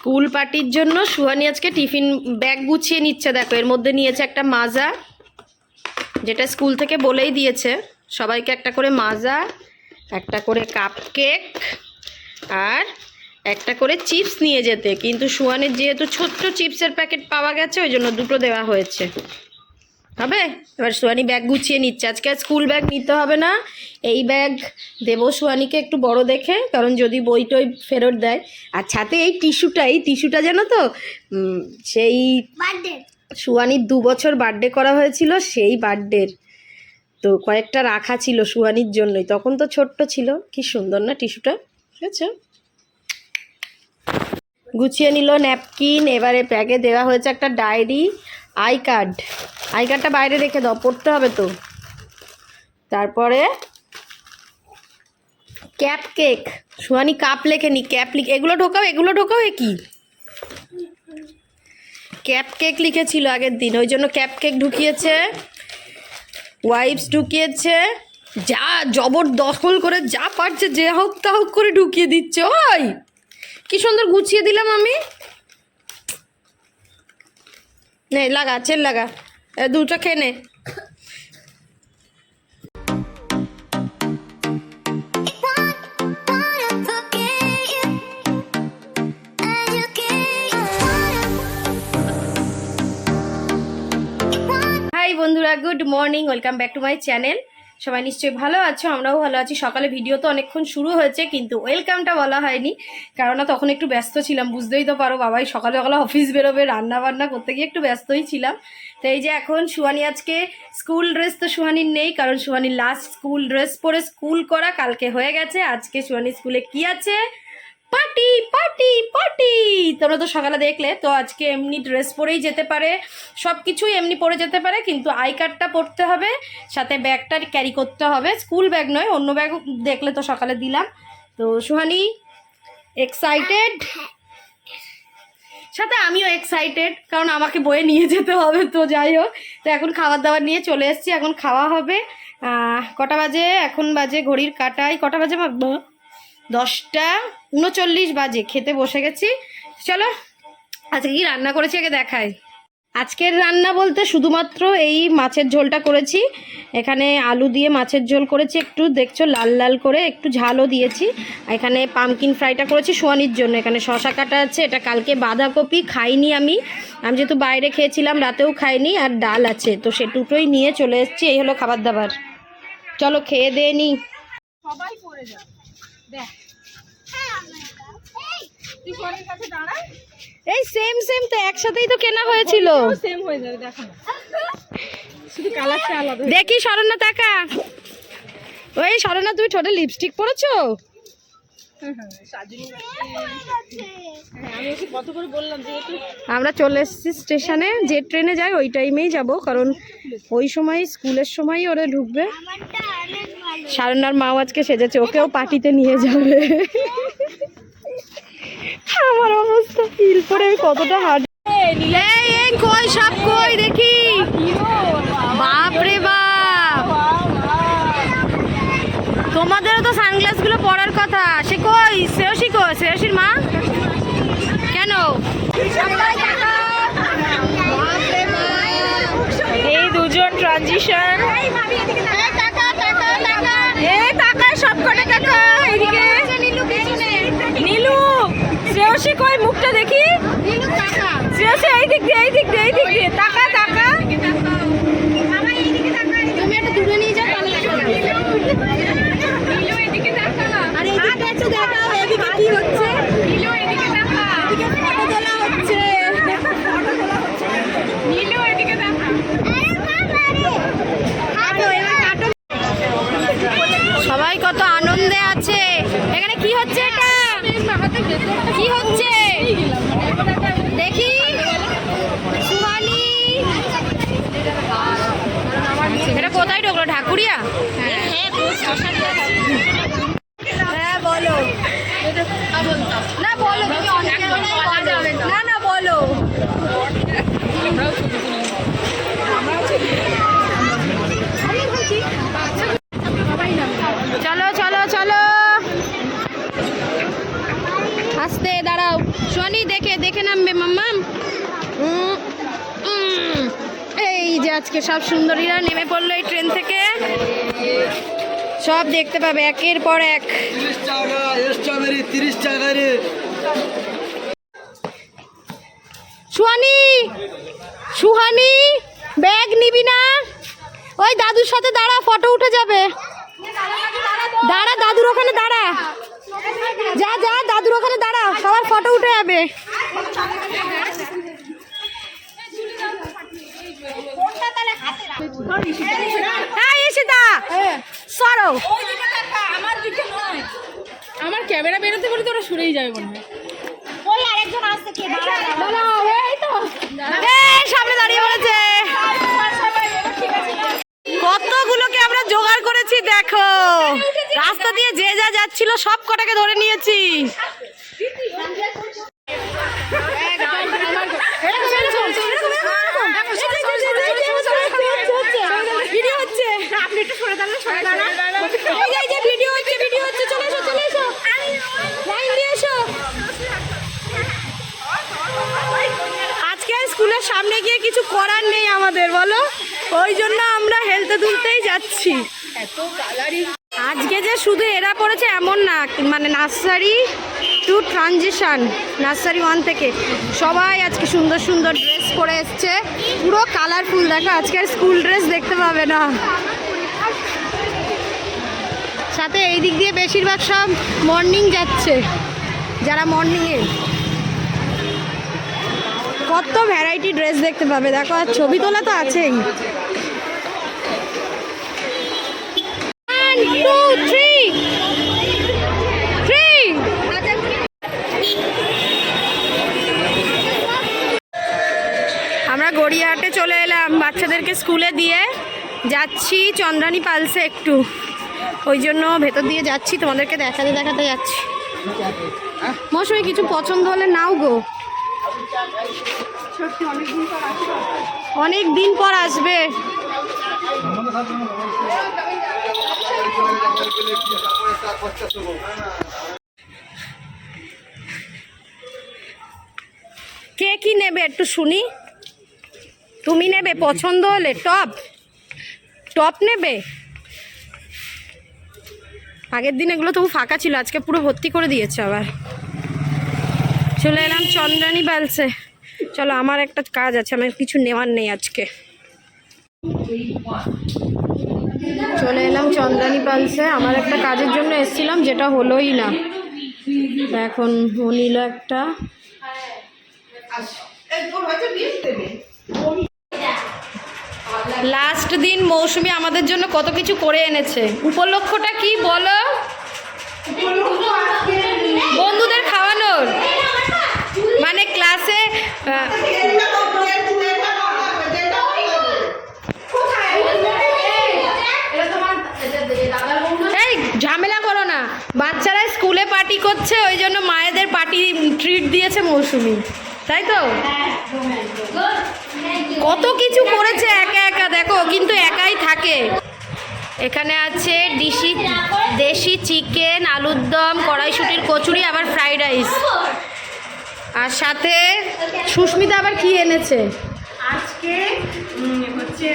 School পার্টির জন্য সুহানি আজকে টিফিন ব্যাগ গুছিয়ে নিচ্ছে, দেখো। এর মধ্যে নিয়েছে একটা মাজা, যেটা স্কুল থেকে বলেই দিয়েছে। সবাইকে একটা করে মাজা, একটা করে কাপ কেক আর একটা করে চিপস নিয়ে যেতে। কিন্তু সুহানের যেহেতু ছোট্ট চিপসের প্যাকেট পাওয়া গেছে, ওই জন্য দুটো দেওয়া হয়েছে। হবে? এবার সুহানি ব্যাগ গুছিয়ে নিচ্ছে। আজকে আর স্কুল ব্যাগ নিতে হবে না। এই ব্যাগ দেবো সুহানিকে একটু বড় দেখে কারণ যদি বই টই ফেরত দেয়। আর সাথে এই টিস্যুটা এই টিস্যুটা জানো তো? সেই সুহানির দু বছর বার্থডে করা হয়েছিল সেই বার্থডের তো কয়েকটা রাখা ছিল সুহানির জন্যই। তখন তো ছোট্ট ছিল। কি সুন্দর না টিস্যুটা? ঠিক আছে? গুছিয়ে নিল ন্যাপকিন এবারে ব্যাগে দেওয়া হয়েছে একটা ডায়েরি আই কার্ড। আই কার্ডটা বাইরে রেখে দাও, পড়তে হবে তো। তারপরে ক্যাপ কেক। সুহানি কাপ লেখেনি, ক্যাপ লিখে, এগুলো ঢোকাও এগুলো ঢোকাও এ কি? ক্যাপ কেক লিখেছিল আগের দিন, ওই জন্য ক্যাপ কেক ঢুকিয়েছে, ওয়াইপস ঢুকিয়েছে, যা জবরদখল করে যা পারছে, যে হোক তা হোক করে ঢুকিয়ে দিচ্ছে, ওই! কি সুন্দর গুছিয়ে দিলাম আমি। নে লাগা চেল লাগা দুটো খেয়ে নে বন্ধুরা good morning welcome back to my channel সবাই নিশ্চয়ই ভালো আছো, আমরাও ভালো আছি। সকালে ভিডিও তো অনেকক্ষণ শুরু হয়েছে, কিন্তু ওয়েলকামটা বলা হয়নি। কেননা তখন একটু ব্যস্ত ছিলাম, বুঝতেই তো পারো বাবাই সকালে সকালে অফিস বেরোবে রান্না বান্না করতে গিয়ে একটু ব্যস্তই ছিলাম। তো এই যে এখন সুহানি আজকে স্কুল ড্রেস তো সুহানির নেই, কারণ সুহানির লাস্ট স্কুল ড্রেস পরে স্কুল করা কালকে হয়ে গেছে। আজকে সুহানি স্কুলে কি আছে? Party party party. তোমরা তো সকালে দেখলে, তো আজকে এমনি ড্রেস পরেই যেতে পারে। সব কিছুই এমনি পরে যেতে পারে, কিন্তু আই কার্ডটা পরতে হবে। সাথে ব্যাগটা ক্যারি করতে হবে। স্কুল ব্যাগ নয়, অন্য ব্যাগ দেখলে তো সকালে দিলাম। তো সুহানি এক্সাইটেড সাথে আমিও এক্সাইটেড কারণ আমাকে বয়ে নিয়ে যেতে হবে তো যাই হোক। তো এখন খাবার দাবার নিয়ে চলে এসেছি, এখন খাওয়া হবে। কটা বাজে? এখন বাজে ঘড়ির কাটাই কটা বাজে ভাববো দশটা উনচল্লিশ বাজে, খেতে বসে গেছি। চলো, আজকে কি রান্না করেছি আগে দেখাই। আজকের রান্না বলতে শুধুমাত্র এই মাছের ঝোলটা করেছি। এখানে আলু দিয়ে মাছের ঝোল করেছি, একটু দেখছ, লাল লাল করে একটু ঝালও দিয়েছি। এখানে পামকিন ফ্রাইটা করেছি সোয়ানির জন্য। এখানে শশা কাটা আছে, এটা কালকে বাঁধাকপি খাইনি আমি। আমি যেহেতু বাইরে খেয়েছিলাম, রাতেও খাইনি, আর ডাল আছে। তো সে দুটোই নিয়ে চলে এসেছি, এই হলো খাবার দাবার। চলো, খেয়ে দিয়ে নি। সবাই পড়ে যাবে এই সেম সেম তো একসাথেই তো কেনা হয়েছিল। সেম হয়ে যাবে দেখো। শুধু কালারটা আলাদা। দেখি শরণ্যা তাকা। ওই শরণ্যা তুমি ঠোঁটে লিপস্টিক পরেছো? হ্যাঁ আমি ওকে কত করে বললাম যে একটু আমরা চলে এসেছি স্টেশনে যে ট্রেনে যাই ওই টাইমেই যাব কারণ ওই সময় স্কুলের সময়ই ওরা ঢুকবে। শারণ্যার মাও আজকে সেজেছে, ওকেও পার্টিতে নিয়ে যাবে। আমার অবস্থা ফিল করে আমি কতটা হার্ড কই কই দেখি? বাপ রে বাপ। তোমাদেরও তো সানগ্লাসগুলো পরার কথা। সে কই? কই? মা? কেন? এই দুজন ট্রানজিশন এই টাকা সব কটা টাকা এদিকে। নীলু শ্রেয়সী কই? মুখটা দেখি। শ্রেয়সী এই দিক দিয়ে এই দিক দিয়ে এই দিক দিয়ে টাকা টাকা তুমি একটা দূরে নিয়ে যাও তাহলে আর এই দিকটা একটু দেখাও এদিকে কি হচ্ছে এদিকে ফটো তোলা হচ্ছে কাটো, এবার কাটো। সবাই কত আনন্দে আছে এখানে কি হচ্ছে এটা কি হচ্ছে দেখি সুহানি এটা কোথায় ঢুকলো? ঢাকুরিয়া? হ্যাঁ বলো। না না বলো। চলো চলো চলো। আস্তে, দাঁড়াও। শনি দেখে দেখে নামবে মাম্মাম আজকে সব সুন্দরীরা নেমে পড়ল এই ট্রেন থেকে। সব দেখতে পাবে, একের পর এক। সুহানি সুহানি, ব্যাগ নিবি না? ওই দাদুর সাথে দাঁড়া, ফটো উঠে যাবে। দাঁড়া, দাদুর ওখানে দাঁড়া। যা যা, দাদুর ওখানে দাঁড়া, সবার ফটো উঠে যাবে এই ঈশিতা সরো আমার ক্যামেরা বেরোতে বেরোতে ওরা সরেই যাবে মনে হয়। দাঁড়াও, এই তো। এই, সামনে দাঁড়িয়ে বলেছে। কতগুলোকে আমরা জোগাড় করেছি দেখো। রাস্তা দিয়ে যে যা যাচ্ছিল সব কটাকে ধরে নিয়েছি। কিছু করার নেই আমাদের, বলো? ওই জন্য আমরা হেলতে দুলতেই যাচ্ছি। আজকে যে শুধু এরা পড়েছে এমন না মানে nursery to transition, nursery one থেকে। সবাই আজকে সুন্দর সুন্দর ড্রেস পরে এসছে। পুরো কালারফুল, দেখো আজকে স্কুল ড্রেস দেখতে পাবে না। সাথে এই দিক দিয়ে বেশিরভাগ সব মর্নিং যাচ্ছে, যারা মর্নিংয়ে। কত ভ্যারাইটি ড্রেস দেখতে পাবে? দেখো, আর ছবি তোলা তো আছেই. আমরা গড়িয়াহাটে চলে এলাম বাচ্চাদেরকে স্কুলে দিয়ে। যাচ্ছি চন্দ্রানী পালসে একটু। ওই জন্য ভেতর দিয়ে যাচ্ছি, তোমাদেরকে দেখাতে দেখাতে যাচ্ছি। মৌসুমি কিছু পছন্দ হলে নাও গো। অনেক দিন পর আসবে। কে কি নেবে একটু শুনি? তুমি নেবে পছন্দ হলে টপ? টপ নেবে? আগের দিন এগুলো তবু ফাঁকা ছিল, আজকে পুরো ভর্তি করে দিয়েছে আবার। চলে এলাম চন্দ্রানী বালসে। চলো, আমার একটা কাজ আছে, আমার কিছু নেওয়ার নেই আজকে। চলে এলাম চন্দ্রানী পালসে আমার একটা কাজের জন্য এসেছিলাম, যেটা হলোই না। এখন ও নিল একটা। লাস্ট দিন মৌসুমি আমাদের জন্য কত কিছু করে এনেছে। উপলক্ষটা কি বলো বন্ধুদের খাওয়ানোর মানে ক্লাসে আহ, এই ঝামেলা করো না বাচ্চারা স্কুলে করছে ওই জন্য মায়েদের পার্টি ট্রিট দিয়েছে মৌসুমি। তাই তো? কত কিছু করেছে একা একা দেখো কিন্তু একাই থাকে। এখানে আছে ডিশি দেশি চিকেন আলুর দম কড়াইশুটির কচুরি আবার ফ্রাইড রাইস। আর সাথে সুস্মিতা আবার কি এনেছে? আজকে হচ্ছে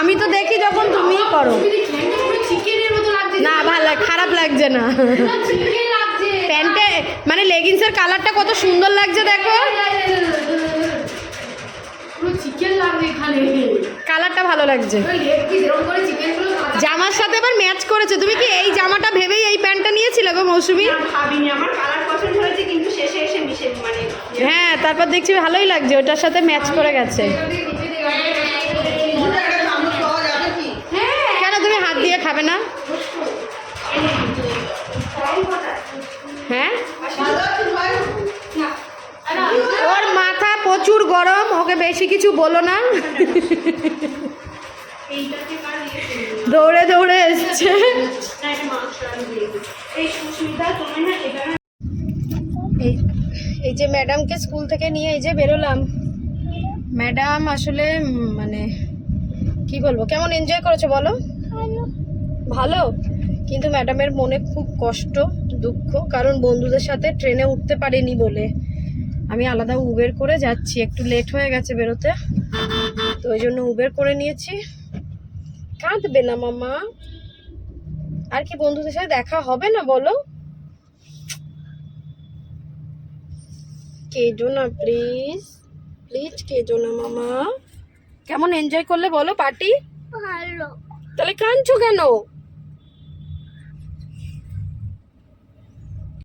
আমি তো দেখি যখন তুমি করো। লাগছে না ভালো খারাপ লাগছে না। প্যান্টে মানে লেগিংসের কালারটা কত সুন্দর লাগছে দেখো। কালারটা ভালো লাগছে। জামার সাথে আবার ম্যাচ করেছে। তুমি কি এই জামাটা ভেবেই এই প্যান্টটা নিয়েছিলে গো মৌসুমি? মানে হ্যাঁ তারপর দেখছি ভালোই লাগছে। ওটার সাথে ম্যাচ করে গেছে। কেন তুমি হাত দিয়ে খাবে না? হ্যাঁ? ওর মাথা প্রচুর গরম ওকে বেশি কিছু বলো না। দৌড়ে দৌড়ে এসছে। এই যে ম্যাডামকে স্কুল থেকে নিয়ে এই যে বেরোলাম। ম্যাডাম আসলে মানে কি বলব কেমন এনজয় করেছ বলো? ভালো? কিন্তু ম্যাডামের মনে খুব কষ্ট দুঃখ কারণ বন্ধুদের সাথে ট্রেনে উঠতে পারিনি বলে। আমি আলাদা উবের করে যাচ্ছি একটু লেট হয়ে গেছে বেরোতে। তো ওই জন্য উবের করে নিয়েছি। কাঁদবে না মামা। আর কি বন্ধুদের সাথে দেখা হবে না বলো? কেজো না প্লিজ প্লিজ কেজো না মামা। কেমন এনজয় করলে বলো পার্টি ভালো। তাহলে কাঁদছো কেন?